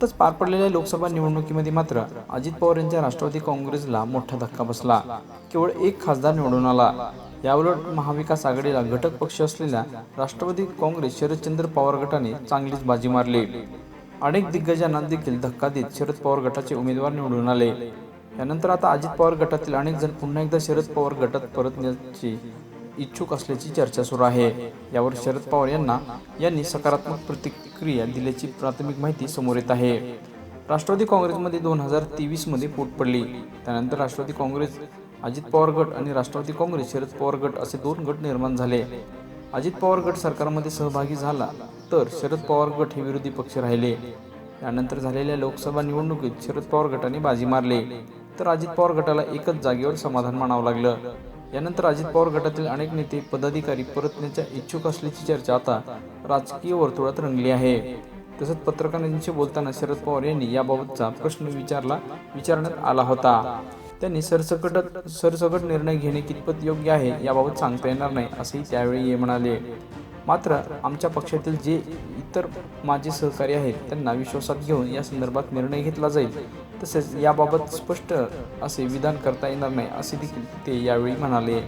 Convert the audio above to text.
नुकतंच पार पडलेल्या लोकसभा निवडणुकीमध्ये मात्र अजित पवार यांच्या राष्ट्रवादी काँग्रेसला मोठा धक्का बसला. केवळ एक खासदार निवडून आला. याउलट महाविकास आघाडीला घटक पक्ष असलेल्या राष्ट्रवादी काँग्रेस शरदचंद्र पवार गटाने चांगलीच बाजी मारली. अनेक दिग्गजांना देखील धक्का देत शरद पवार गटाचे उमेदवार निवडून आले. यानंतर आता अजित पवार गटातील अनेक जण पुन्हा एकदा शरद पवार गटात परतण्याची इच्छुक असल्याची चर्चा सुरू आहे. यावर शरद पवार यांना यांनी सकारात्मक प्रतिक्रिया दिल्याची प्राथमिक माहिती समोर येत आहे. राष्ट्रवादी काँग्रेसमध्ये दोन हजार तेवीसमध्ये फूट पडली. त्यानंतर राष्ट्रवादी काँग्रेस अजित पवार गट आणि राष्ट्रवादी काँग्रेस शरद पवार गट असे दोन गट निर्माण झाले. अजित पवार गट सरकारमध्ये सहभागी झाला तर शरद पवार गट हे विरोधी पक्ष राहिले. त्यानंतर झालेल्या लोकसभा निवडणुकीत शरद पवार गटाने बाजी मारली. तर अजित पवार गटाला एकच जागेवर समाधान मानावं लागलं. यानंतर अजित पवार गटातील अनेक नेते पदाधिकारी परतण्याच्या इच्छुक असल्याची चर्चा आता राजकीय वर्तुळात रंगली आहे. तसंच पत्रकारांशी बोलताना शरद पवार यांनी याबाबतचा प्रश्न विचारला विचारण्यात आला होता. त्यांनी सरसकट सरसकट निर्णय घेणे कितपत योग्य आहे याबाबत सांगता येणार नाही असेही त्यावेळी हे म्हणाले. मात्र आमच्या पक्षातील जे इतर माझे सहकारी आहेत त्यांना विश्वासात घेऊन या संदर्भात निर्णय घेतला जाईल. तसेच याबाबत स्पष्ट असे विधान करता येणार नाही असे देखील ते यावेळी म्हणाले.